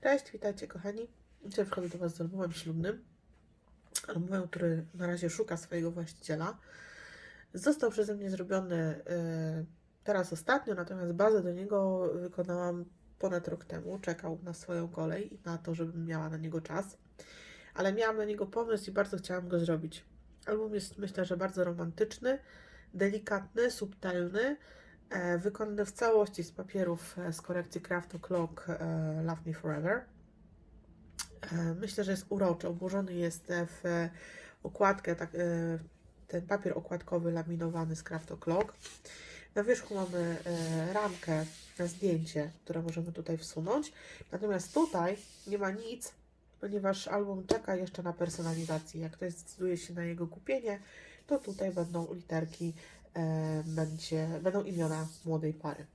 Cześć, witajcie kochani. Dzisiaj wchodzę do Was z albumem ślubnym. Albumem, który na razie szuka swojego właściciela. Został przeze mnie zrobiony e, teraz ostatnio, natomiast bazę do niego wykonałam ponad rok temu. Czekał na swoją kolej i na to, żebym miała na niego czas. Ale miałam na niego pomysł i bardzo chciałam go zrobić. Album jest myślę, że bardzo romantyczny, delikatny, subtelny, wykonany w całości z papierów e, z kolekcji Craft O'Clock e, Love Me Forever. E, Myślę, że jest uroczy. Obłożony jest e, w e, okładkę, tak, e, ten papier okładkowy laminowany z Craft O'Clock. Na wierzchu mamy e, ramkę na zdjęcie, które możemy tutaj wsunąć. Natomiast tutaj nie ma nic, ponieważ album czeka jeszcze na personalizację. Jak ktoś zdecyduje się na jego kupienie, to tutaj będą literki, e, będzie, będą imiona młodej pary.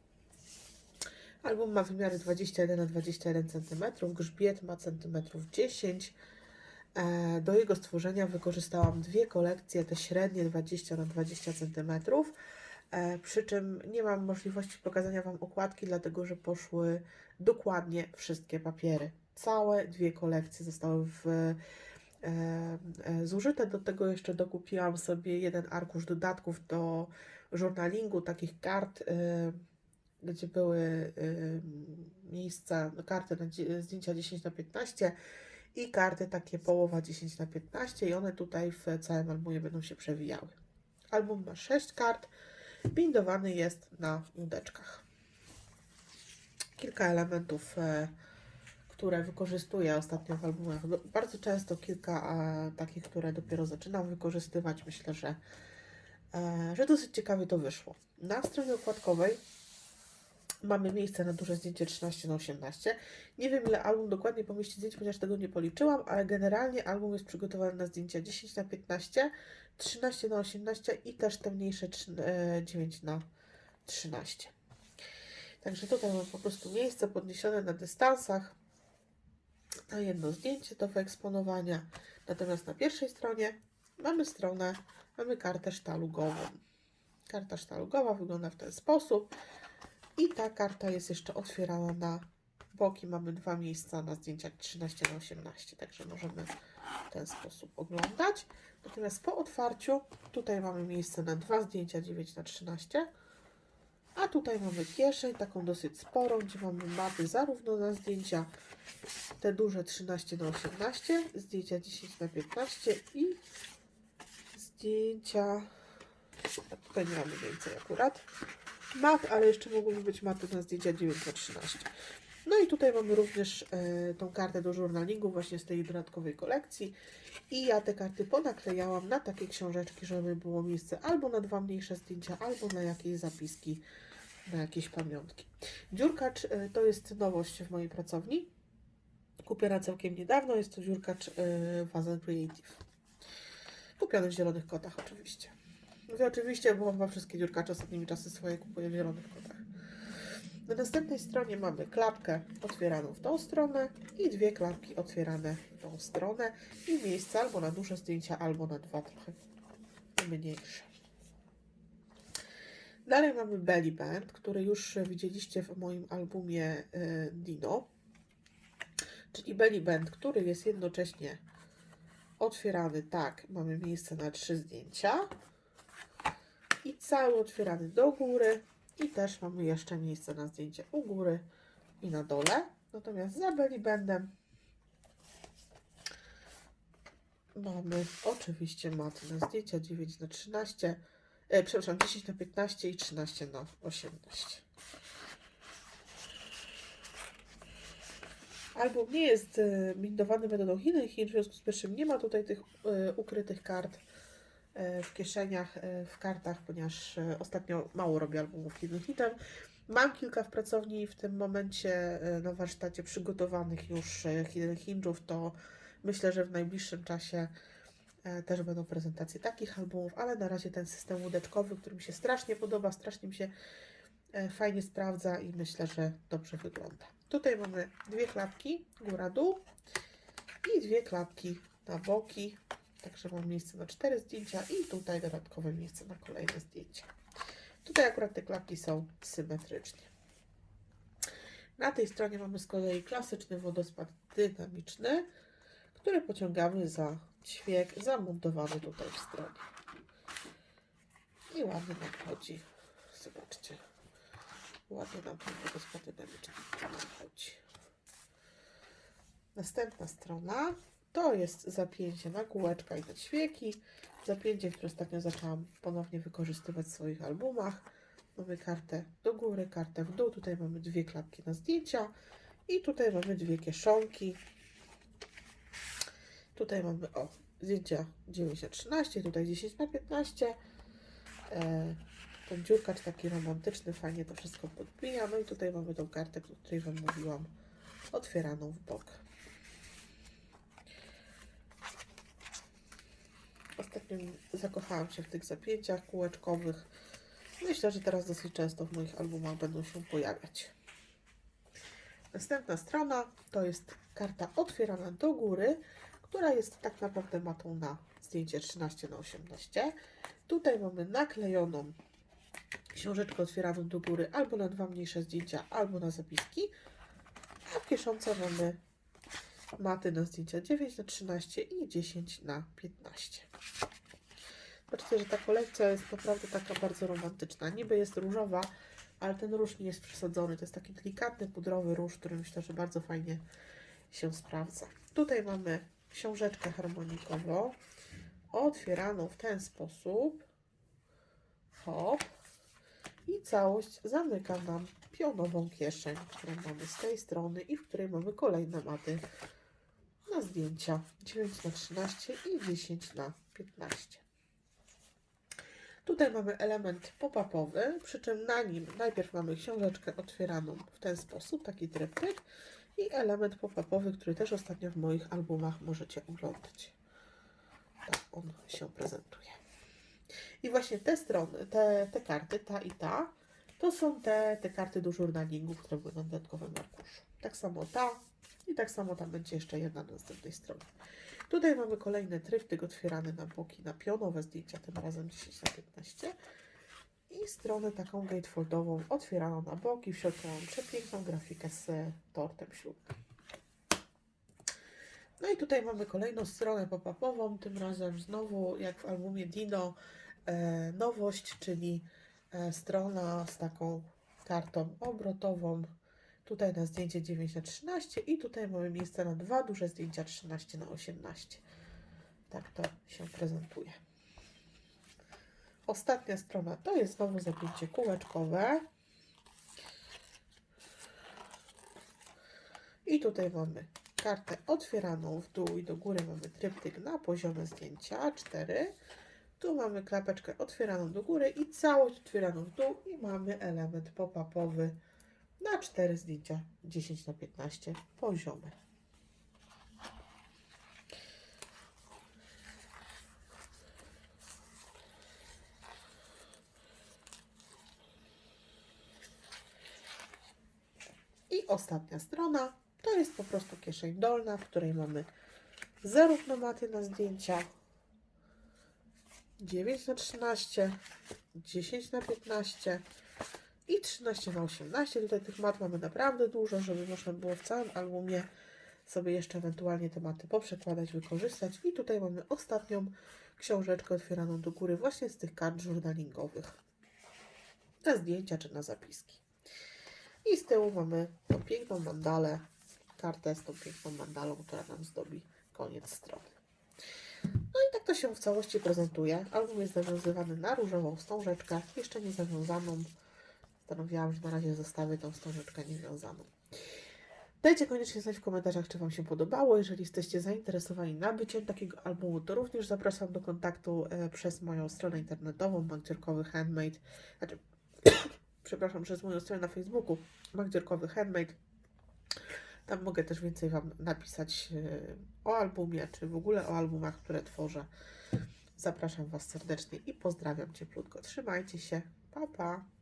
Album ma wymiary 21 na 21 cm, grzbiet ma centymetrów 10 E, Do jego stworzenia wykorzystałam dwie kolekcje, te średnie 20 na 20 cm. E, Przy czym nie mam możliwości pokazania Wam okładki, dlatego że poszły dokładnie wszystkie papiery. Całe dwie kolekcje zostały w, e, e, zużyte. Do tego jeszcze dokupiłam sobie jeden arkusz dodatków do journalingu, takich kart, e, gdzie były e, miejsca, karty na zdjęcia 10 na 15 i karty takie połowa 10 na 15 i one tutaj w całym albumie będą się przewijały. Album ma 6 kart, bindowany jest na łódeczkach. Kilka elementów, e, które wykorzystuję ostatnio w albumach. No, Bardzo często kilka e, takich, które dopiero zaczynam wykorzystywać. Myślę, że, e, że dosyć ciekawie to wyszło. Na stronie okładkowej mamy miejsce na duże zdjęcie 13 na 18. Nie wiem ile album dokładnie pomieści zdjęć, ponieważ tego nie policzyłam, ale generalnie album jest przygotowany na zdjęcia 10 na 15, 13 na 18 i też te mniejsze trzy- e, 9 na 13. Także tutaj mam po prostu miejsce podniesione na dystansach na jedno zdjęcie do wyeksponowania. Natomiast na pierwszej stronie mamy stronę, mamy kartę sztalugową. Karta sztalugowa wygląda w ten sposób. I ta karta jest jeszcze otwierana na boki. Mamy dwa miejsca na zdjęciach 13 na 18, także możemy w ten sposób oglądać. Natomiast po otwarciu tutaj mamy miejsce na dwa zdjęcia 9 na 13. A tutaj mamy kieszeń, taką dosyć sporą, gdzie mamy maty zarówno na zdjęcia te duże 13 na 18, zdjęcia 10 na 15 i zdjęcia, tutaj nie mamy więcej akurat, mat, ale jeszcze mogłyby być maty na zdjęcia 9 na 13. No i tutaj mamy również e, tą kartę do journalingu właśnie z tej dodatkowej kolekcji i ja te karty ponaklejałam na takie książeczki, żeby było miejsce albo na dwa mniejsze zdjęcia, albo na jakieś zapiski, na jakieś pamiątki. Dziurkacz e, to jest nowość w mojej pracowni. Kupiona całkiem niedawno, jest to dziurkacz e, Wazen Creative. Kupiony w zielonych kotach oczywiście. Mówię oczywiście, bo chyba wszystkie dziurkacze ostatnimi czasy swoje kupuję w zielonych kotach. Na następnej stronie mamy klapkę otwieraną w tą stronę i dwie klapki otwierane w tą stronę i miejsce albo na duże zdjęcia, albo na dwa trochę mniejsze. Dalej mamy Belly Band, który już widzieliście w moim albumie y, Dino. Czyli Belly Band, który jest jednocześnie otwierany tak, mamy miejsce na trzy zdjęcia i cały otwierany do góry i też mamy jeszcze miejsce na zdjęcie u góry i na dole. Natomiast za belly bandem mamy oczywiście maty na zdjęcia 9 na 13, e, przepraszam, 10 na 15 i 13 na 18. Album nie jest e, bindowany metodą Hidden Hinge, w związku z pierwszym nie ma tutaj tych e, ukrytych kart e, w kieszeniach, e, w kartach, ponieważ e, ostatnio mało robię albumów Hidden Hitem. Mam kilka w pracowni w tym momencie e, na warsztacie przygotowanych już e, Hidden Hinge'ów, to myślę, że w najbliższym czasie e, też będą prezentacje takich albumów, ale na razie ten system łódeczkowy, który mi się strasznie podoba, strasznie mi się e, fajnie sprawdza i myślę, że dobrze wygląda. Tutaj mamy dwie klapki, góra-dół i dwie klapki na boki, także mam miejsce na cztery zdjęcia i tutaj dodatkowe miejsce na kolejne zdjęcia. Tutaj akurat te klapki są symetrycznie. Na tej stronie mamy z kolei klasyczny wodospad dynamiczny, który pociągamy za ćwiek zamontowany tutaj w stronie. I ładnie nam chodzi. Zobaczcie. Ładnie nam ten wodospad dynamiczny chodzi. Następna strona to jest zapięcie na kółeczka i na ćwieki. Zapięcie, które ostatnio zaczęłam ponownie wykorzystywać w swoich albumach. Mamy kartę do góry, kartę w dół. Tutaj mamy dwie klapki na zdjęcia i tutaj mamy dwie kieszonki. Tutaj mamy o zdjęcia 9 na 13, tutaj 10 na 15. E, ten dziurkacz taki romantyczny, fajnie to wszystko podbija. No i tutaj mamy tą kartę, o której Wam mówiłam, otwieraną w bok. Ostatnio zakochałam się w tych zapięciach kółeczkowych. Myślę, że teraz dosyć często w moich albumach będą się pojawiać. Następna strona to jest karta otwierana do góry, która jest tak naprawdę matą na zdjęcie 13 na 18. Tutaj mamy naklejoną książeczkę otwieraną do góry albo na dwa mniejsze zdjęcia, albo na zapiski. A w kieszonce mamy maty na zdjęcia 9 na 13 i 10 na 15. Zobaczcie, że ta kolekcja jest naprawdę taka bardzo romantyczna. Niby jest różowa, ale ten róż nie jest przesadzony. To jest taki delikatny, pudrowy róż, który myślę, że bardzo fajnie się sprawdza. Tutaj mamy książeczkę harmonikową, otwieraną w ten sposób. Hop. I całość zamyka nam pionową kieszeń, którą mamy z tej strony i w której mamy kolejne maty na zdjęcia 9 na 13 i 10 na 15. Tutaj mamy element pop-upowy, przy czym na nim najpierw mamy książeczkę otwieraną w ten sposób, taki tryptyk i element pop-upowy, który też ostatnio w moich albumach możecie oglądać. Tak on się prezentuje. I właśnie te strony, te, te karty, ta i ta, to są te, te karty do journalingu, które były na dodatkowym arkuszu. Tak samo ta i tak samo tam będzie jeszcze jedna na następnej stronie. Tutaj mamy kolejny tryptyk otwierany na boki, na pionowe zdjęcia, tym razem 10 na 15 i stronę taką gatefoldową otwieraną na boki. W środku mam przepiękną grafikę z tortem ślubnym. No i tutaj mamy kolejną stronę pop-upową, tym razem znowu jak w albumie Dino e, nowość, czyli e, strona z taką kartą obrotową. Tutaj na zdjęcie 9 na 13 i tutaj mamy miejsce na dwa duże zdjęcia 13 na 18. Tak to się prezentuje. Ostatnia strona to jest znowu zapięcie kółeczkowe. I tutaj mamy kartę otwieraną w dół i do góry mamy tryptyk na poziome zdjęcia 4. Tu mamy klapeczkę otwieraną do góry i całość otwieraną w dół i mamy element pop-upowy na 4 zdjęcia 10 na 15 poziome. I ostatnia strona to jest po prostu kieszeń dolna, w której mamy zarówno maty na zdjęcia 9 na 13, 10 na 15 i 13 na 18. Tutaj tych mat mamy naprawdę dużo, żeby można było w całym albumie sobie jeszcze ewentualnie te maty poprzekładać, wykorzystać. I tutaj mamy ostatnią książeczkę otwieraną do góry właśnie z tych kart journalingowych na zdjęcia czy na zapiski. I z tyłu mamy tą piękną mandalę, kartę z tą piękną mandalą, która nam zdobi koniec strony. No i tak to się w całości prezentuje. Album jest zawiązywany na różową wstążeczkę, jeszcze nie zawiązaną. Postanowiłam, że na razie zostawię tą wstążeczkę niewiązaną. Dajcie koniecznie znać w komentarzach, czy Wam się podobało. Jeżeli jesteście zainteresowani nabyciem takiego albumu, to również zapraszam do kontaktu e, przez moją stronę internetową Magdziarkowy Handmade. Znaczy, przepraszam, przez moją stronę na Facebooku Magdziarkowy Handmade. Tam mogę też więcej Wam napisać e, o albumie, czy w ogóle o albumach, które tworzę. Zapraszam Was serdecznie i pozdrawiam cieplutko. Trzymajcie się. Pa, pa.